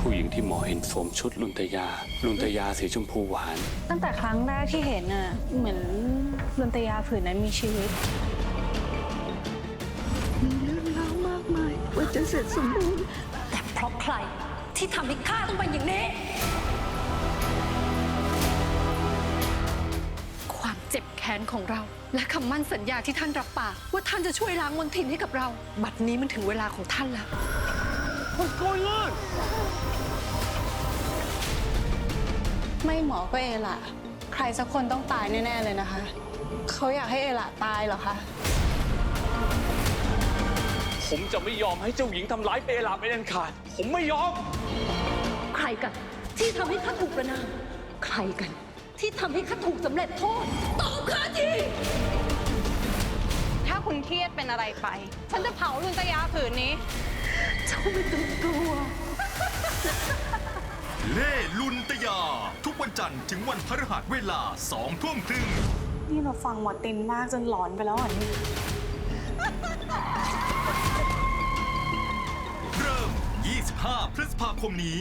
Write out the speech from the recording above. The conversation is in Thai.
ผู้หญิงที่หมอเห็นสวมชุดลุนตยา ลุนตยาสีชมพูหวาน ตั้งแต่ครั้งแรกที่เห็นน่ะ เหมือนดนตยาผืนนั้นมีชีวิต มีเรื่องราวมากมายว่าจะเสร็จสมบูรณ์ แต่เพราะใครที่ทำให้ข้าต้องเป็นอย่างนี้ ความเจ็บแค้นของเรา และคำมั่นสัญญาที่ท่านรับปากว่าท่านจะช่วยล้างมลทินให้กับเรา บัดนี้มันถึงเวลาของท่านแล้ว ไม่หมอก็เอละใครสักคนต้องตายแน่ ๆ เลยนะคะ เขาอยากให้เอละตายเหรอคะ ผมจะไม่ยอมให้เจ้าหญิงทำร้ายเปลาเป็นอันขาด ผมไม่ยอม ใครกัน ที่ทำให้ข้าถูกประนาม ใครกัน ที่ทำให้ข้าถูกสำเร็จโทษ ตอบข้าที ถ้าคุณเครียดเป็นอะไรไป ฉันจะเผาลุนตยาผืนนี้ เจ้าไม่ต้องกลัว เล่ลุนตยา ทุกวันจันทร์ถึงวันพฤหัสเวลาสองทุ่มครึ่งนี่เราฟังหมอตินมากจนหลอนไปแล้วอะนี่ เริ่ม 25 พฤษภาคมนี้